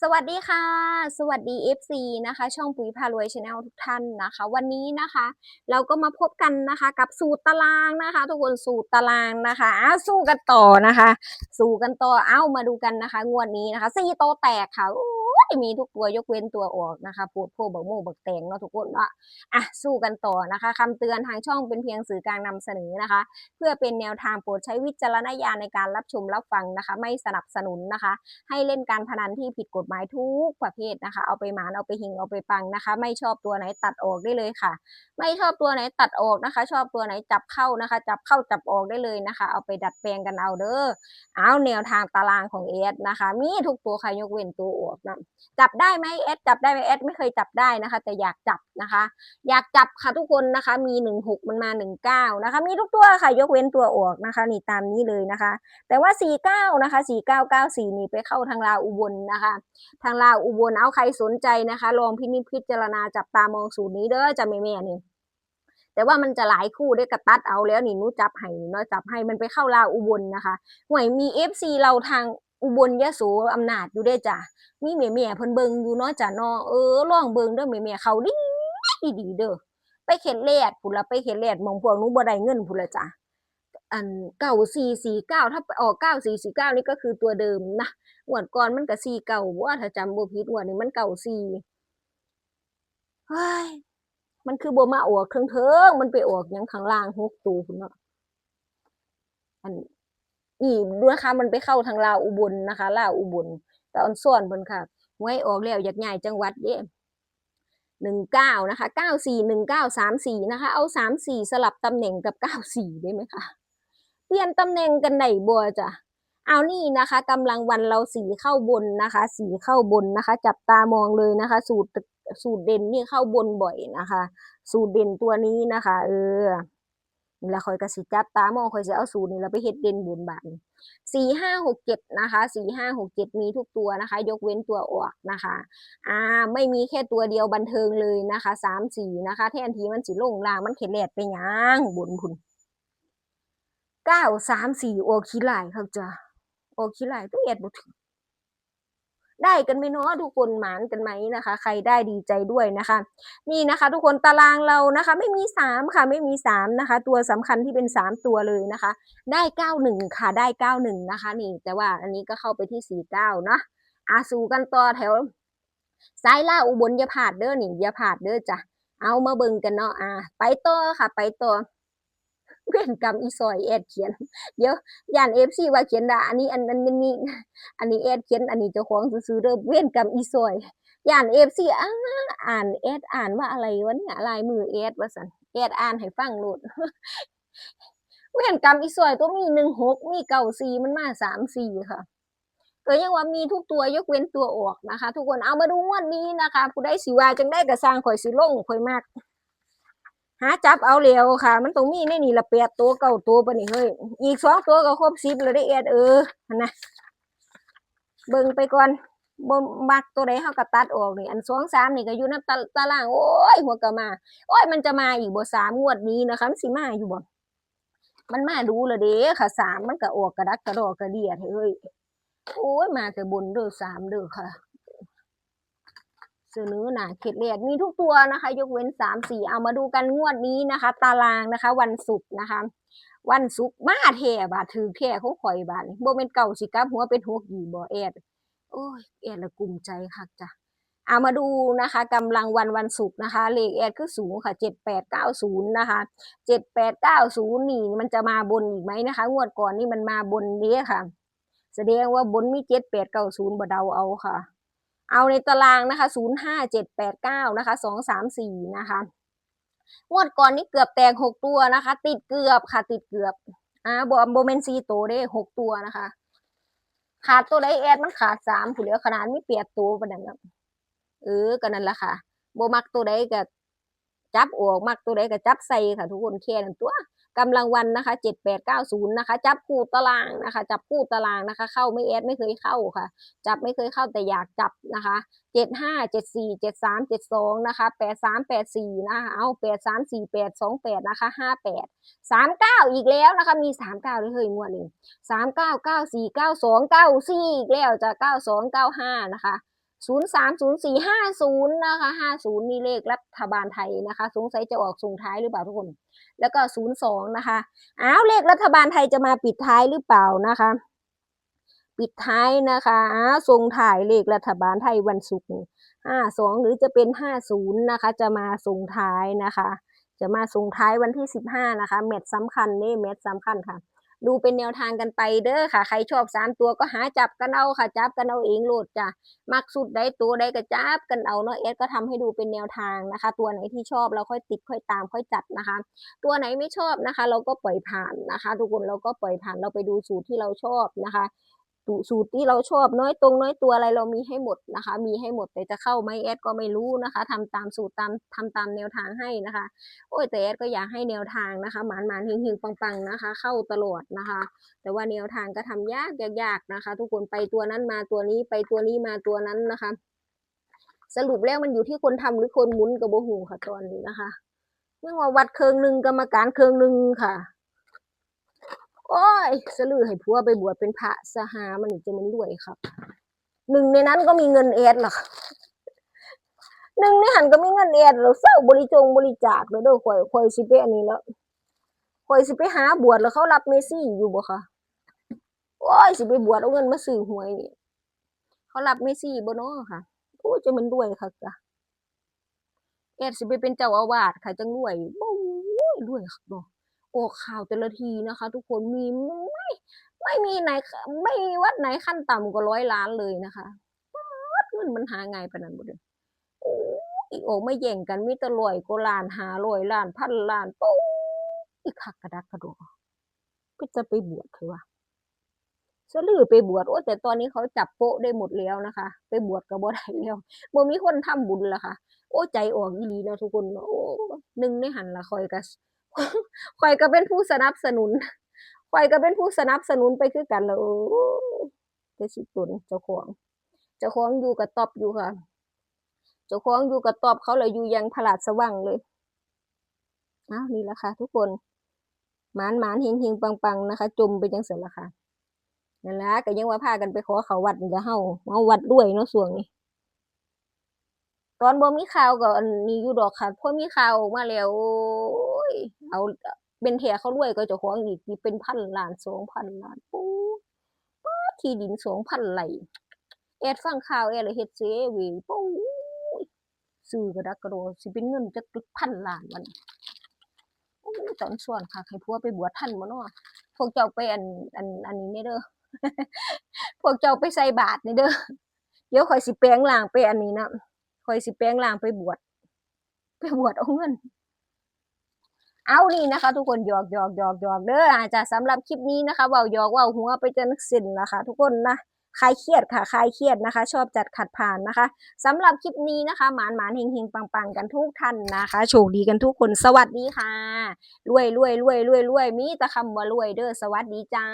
สวัสดีค่ะ สวัสดี FC นะคะ ช่องปุ๋ยพารวยชาแนลทุกท่านนะคะ วันนี้นะคะ เราก็มาพบกันนะคะกับสูตรตารางนะคะ ทุกคนสูตรตารางนะคะอ้าวสู้กันต่อนะคะ สู้กันต่อเอ้ามาดูกันนะคะ งวดนี้นะคะสี่โตแตกค่ะ ยมีทุกตัวยกเว้นตัวออกนะคะปวดโพบักโมบักแตงเนาะทุกคนเนาะอะสู้กันต่อนะคะคำเตือนทางช่องเป็นเพียงสื่อกลางนำเสนอนะคะ เพื่อเป็นแนวทางโปรดใช้วิจารณญาณในการรับชมรับฟังนะคะ ไม่สนับสนุนนะคะ ให้เล่นการพนันที่ผิดกฎหมายทุกประเภทนะคะ เอาไปหมานเอาไปหิงเอาไปปังนะคะ ไม่ชอบตัวไหนตัดออกได้เลยค่ะ ไม่ชอบตัวไหนตัดออกนะคะ ชอบตัวไหนจับเข้านะคะ จับเข้าจับออกได้เลยนะคะ เอาไปดัดแปลงกันเอาเด้อเอาแนวทางตารางของเอสนะคะ มีทุกตัวค่ะยกเว้นตัวออกนะจับได้ไหมเอสจับได้ไหมเอสไม่เคยจับได้นะคะ แต่อยากจับนะคะ อยากจับค่ะทุกคนนะคะ มีหนึ่งหกมันมาหนึ่งเก้านะคะ มีทุกตัวค่ะ ยกเว้นตัวออกนะคะ นี่ตามนี้เลยนะคะ แต่ว่า49นะคะ4994นี่ไปเข้าทางลาวอุบลนะคะ ทางลาวอุบลเอาใครสนใจนะคะ ลองพินิจพิจารณาจับตามองสูตรนี้เด้อจะแม่แม่นี่แต่ว่ามันจะหลายคู่ได้กระตัดเอาแล้วนี่นู้จับให้นี่เนาะจับให้มันไปเข้าลาวอุบลนะคะห่วยมี FC เราทาง อุบลยโสอำนาจอยู่ได้จ้ะมีแม่แม่ๆเพิ่นเบิงอยู่เนาะจ้ะเนาะเออลองเบิงเด้อแม่แม่ๆเขาดีดีเด้อไปเข็ดแลดพุ่นละไปเข็ดแลดมองพวกนูบ่ได้เงินพุ่นละจ้ะอันเก้าสี่สี่เก้าถ้าออกเก้าสี่สี่เก้านี่ก็คือตัวเดิมนะงวดก่อนมันก็สี่เก่าว่าถ้าจำบ่ผิดงวดนี้มันเก่าสี่เฮ้ยมันคือบ่มาออกเครื่องเทิงมันไปออกยังข้างล่างหกตัวพุ่นเนาะอัน นี่ดูนะคะ มันไปเข้าทางลาวอุบลนะคะลาวอุบลตอนส่วนเพิ่นค่ะหวยออกแล้วอยากย้ายจังหวัดเด้หนึ่งเก้านะคะเก้าสี่หนึ่งเก้าสามสี่นะคะ เอาสามสี่สลับตำแหน่งกับเก้าสี่ได้ไหมคะเปลี่ยนตำแหน่งกันไหนบัวจ้ะเอานี่นะคะกำลังวันเราสีเข้าบนนะคะ สีเข้าบนนะคะ จับตามองเลยนะคะ สูตรสูตรเด่นนี่เข้าบนบ่อยนะคะ สูตรเด่นตัวนี้นะคะ เออ นี่ละคอยกระสิจับตามองคอยจะเอาสูตรนี้เราไปเฮ็ดเด่นบนบานสี่ห้าหกเจ็ดนะคะสี่ห้าหกเจ็ดมีทุกตัวนะคะ ยกเว้นตัวออกนะคะอ่าไม่มีแค่ตัวเดียวบันเทิงเลยนะคะสามสี่นะคะแทนทีมันสิลงล่างมันเข็ดแหลดไปยังบนพุ่นเก้าสามสี่โอขี้ลายครับจ้ะโอขี้ลายต้องเอ็ดบ่ถึง ได้กันไหมเนาะทุกคนหมานกันไหมนะคะ ใครได้ดีใจด้วยนะคะ นี่นะคะ ทุกคนตารางเรานะคะ ไม่มีสามค่ะไม่มีสามนะคะ ตัวสำคัญที่เป็นสามตัวเลยนะคะ ได้เก้าหนึ่งค่ะ ได้เก้าหนึ่งนะคะ นี่ แต่ว่าอันนี้ก็เข้าไปที่สี่เก้าเนาะอาสูกันต่อแถวซ้ายล่าอุบลยาผาดเด้อนี่ยาผาดเด้อจ้ะเอามาเบิ่งกันเนาะอ่าไปต่อค่ะ ไปต่อ เวรกรรมอีซอยแอดเขียน เดี๋ยวย่านเอฟซีว่าเขียนด่าอันนี้อันอันนี้นี่อันนี้แอดเขียนอันนี้เจ้าของซื้อๆเด้อเวรกรรมอีซอยย่านเอฟซีอ่าอ่านแอดอ่านว่าอะไรวะเนี่ยลายมือแอดว่าซั่นแอดอ่านให้ฟังโลดเวรกรรมอีซอยตัวมี16มี94มันมา34ค่ะก็ยังว่ามีทุกตัวยกเว้นตัวออกนะคะ ทุกคนเอามาดูงวดนี้นะคะ ผู้ใดสิวาจังได้ก็สร้างข่อยสิลงข่อยมาก หาจับเอาเร็วค่ะ มันต้องมีในนี่ละแปดตัวเก้าตัวปะนี่เฮ้ย อีกสองตัวก็ครบสิบแล้วได้เอ็ดเออนะเบิ่งไปก่อนบ่มักตัวใดเฮาก็ตัดออกนี่อันสองสามนี่ก็อยู่ในตาตาราง โอ้ย หัวก็มา โอ้ย มันจะมาอีกบ่สามงวดนี้นะคะมันสิมาอยู่บ่มันมาดูละเด้ค่ะสามมันก็ออกกระดักกระดอกกระเดียดเฮ้ยโอ้ยมาแต่บนเด้อสามเด้อค่ะ เสนอหนาเข็ดเลียดมีทุกตัวนะคะ ยกเว้นสามสี่เอามาดูกันงวดนี้นะคะ ตารางนะคะ วันศุกร์นะคะ วันศุกร์มาแท่บาทถือแท่ของข่อยบาทนี่บ่เป็นเก่าสิกับหัวเป็นหกยีบ่แอดโอ้ยแอดละกลุ้มใจคักจ้ะเอามาดูนะคะกำลังวันวันศุกร์นะคะ เลขแอดคือสูงค่ะเจ็ดแปดเก้าศูนย์นะคะเจ็ดแปดเก้าศูนย์นี่มันจะมาบนอีกไหมนะคะ งวดก่อนนี่มันมาบนนี้ค่ะ แสดงว่าบนมีเจ็ดแปดเก้าศูนย์บ่เดาเอาค่ะ เอาในตารางนะคะศูนย์ห้าเจ็ดแปดเก้านะคะสองสามสี่นะคะงวดก่อนนี่เกือบแตกหกตัวนะคะ ติดเกือบค่ะ ติดเกือบอ่าบอมโบเมนซีโตวเด้หกตัวนะคะ ขาดตัวใดแอดมันขาดสามผู้เหลือขนาดมีเปียดตัวประเด็นนั้นเออก็นั่นแหละค่ะโบมักตัวใดก็จับออกมักตัวใดก็จับใส่ค่ะ ทุกคนแค่นั้นตัว กำลังวันนะคะเจ็ดแปดเก้าศูนย์นะคะ จับคู่ตารางนะคะ จับคู่ตารางนะคะ เข้าไม่แอดไม่เคยเข้าค่ะ จับไม่เคยเข้าแต่อยากจับนะคะเจ็ดห้าเจ็ดสี่เจ็ดสามเจ็ดสองนะคะแปดสามแปดสี่นะคะเอาแปดสามสี่แปดสองแปดนะคะห้าแปดสามเก้าอีกแล้วนะคะ มีสามเก้าเลยเฮ้ยงวดนี้สามเก้าเก้าสี่เก้าสองเก้าสี่อีกแล้วจะเก้าสองเก้าห้านะคะ ศูนย์สามศูนย์สี่ห้าศูนย์นะคะห้าศูนย์นี่เลขรัฐบาลไทยนะคะ สงสัยจะออกส่งท้ายหรือเปล่าทุกคน แล้วก็ศูนย์สองนะคะอ้าวเลขรัฐบาลไทยจะมาปิดท้ายหรือเปล่านะคะ ปิดท้ายนะคะอ้าวส่งถ่ายเลขรัฐบาลไทยวันศุกร์ห้าสองหรือจะเป็นห้าศูนย์นะคะ จะมาส่งท้ายนะคะ จะมาส่งท้ายวันที่สิบห้านะคะ แมตช์สำคัญนี่แมตช์สำคัญค่ะ ดูเป็นแนวทางกันไปเด้อค่ะ ใครชอบสามตัวก็หาจับกันเอาค่ะ จับกันเอาเองโหลดจ้ะ มักสุดได้ตัวได้ก็จับกันเอาเนาะเอสก็ทำให้ดูเป็นแนวทางนะคะ ตัวไหนที่ชอบเราค่อยติดค่อยตามค่อยจัดนะคะ ตัวไหนไม่ชอบนะคะ เราก็ปล่อยผ่านนะคะ ทุกคนเราก็ปล่อยผ่านเราไปดูสูตรที่เราชอบนะคะ สูตรที่เราชอบน้อยตรงน้อยตัวอะไรเรามีให้หมดนะคะ มีให้หมดแต่จะเข้าไหมแอดก็ไม่รู้นะคะทำตามสูตรตามทำตามแนวทางให้นะคะ โอ้ยแต่แอดก็อยากให้แนวทางนะคะหมานหมานๆหิงๆปังๆนะคะ เข้าตลอดนะคะ แต่ว่าแนวทางก็ทำยากยากนะคะ ทุกคนไปตัวนั้นมาตัวนี้ไปตัวนี้มาตัวนั้นนะคะ สรุปแล้วมันอยู่ที่คนทำหรือคนหมุนกับโบหูค่ะตอนนี้นะคะเมื่อว่าวัดเคืองหนึ่งกรรมการเคืองหนึ่งค่ะ อ้ยสลือให้ผัวไปบวชเป็นพระสหามันจะมันรวยครับ หนึ่งในนั้นก็มีเงินเอดหรอกหนึ่งในหันก็มีเงินเอดเราเศร้าบริจงบริจาคเลยเด้อข่อยข่อยสิไปอันนี้แล้วข่อยสิไปหาบวชแล้วเขารับเมซี่อยู่บ่คะโอ้ยสิไปบวชเอาเงินมาซื้อหวยนี่เขารับเมซี่บ่เนาะค่ะโอ้จะมันรวยค่ะจ้ะเอดสิไปเป็นเจ้าอาวาสค่ะจังรวยโอ้ยรวยค่ะเนาะ ออกข่าวแต่ละทีนะคะ ทุกคนมีไม่ไม่มีไหนไม่มีวัดไหนขั้นต่ำกว่าร้อยล้านเลยนะคะเงินมันหาไงปนันบ่เด้อโอ้ยโอ้ไม่แย่งกันมีต่ร้อยกว่าล้านหาร้อยล้านพันล้านโอ้ยคักกระดักกระโดดก็จะไปบวชเถอะวะสลือไปบวชโอ้แต่ตอนนี้เขาจับโป๊ะได้หมดแล้วนะคะ ไปบวชก็บ่ได้แล้วบ่มีคนทำบุญละค่ะ โอ้ใจออกอีหลีเนาะทุกคนโอ้หนึ่งในหันละคอยก็ ข่อยก็เป็นผู้สนับสนุนข่อยก็เป็นผู้สนับสนุนไปคือกันแล้วจะสิตุนเจ้าของ เจ้าของอยู่กับตอบอยู่ค่ะ เจ้าของอยู่กับตอบเขาเลยอยู่ยังพลาดสว่างเลยอ้าวนี่แหละค่ะ ทุกคนหมานหมานเฮงเฮงปังปังนะคะ จมไปจังเสร็จละค่ะนั่นแหละก็ยังว่าพากันไปขอเขาวัดนี่ก็เฮาเอาวัดด้วยเนาะส่วงนี้ตอนบ่มีข่าวก็อันนี้อยู่ดอกค่ะพอมีข่าวออกมาแล้ว ยเอาเป็นแถเขารวยก็จ้าของอีกนี่เป็นพันล้านสองพันล้านปู๊ป๊าที่ดินสองพันไร่แอดฟังข่าวแอดเลยเฮ็ดเสเวยปู๊ซื้อกระดักกระโดดสิเป็นเงินจักพันล้านวันโอ้ตอนส่วนค่ะให้ผัวไปบวชทันบ่เนาะพวกเจ้าไปอันอันอันนี้แน่เด้อพวกเจ้าไปใส่บาตรนี่เด้อเดี๋ยวข่อยสิแปลงร่างไปอันนี้นะคอยสิแปลงร่างไปบวชไปบวชเอาเงิน เอานี่นะคะ ทุกคนหยอกหยอกหยอกหยอกเด้ออาจจะสำหรับคลิปนี้นะคะว่าหยอกว่าหัวไปจนสิ้นนะคะ ทุกคนนะคลายเครียดค่ะคลายเครียดนะคะ ชอบจัดขัดผ่านนะคะสำหรับคลิปนี้นะคะ หมานหมานเฮงเฮงปังปังกันทุกท่านนะคะโชคดีกันทุกคนสวัสดีค่ะรวยรวยรวยรวยรวยมีแต่คำว่ารวยเด้อสวัสดีจ้า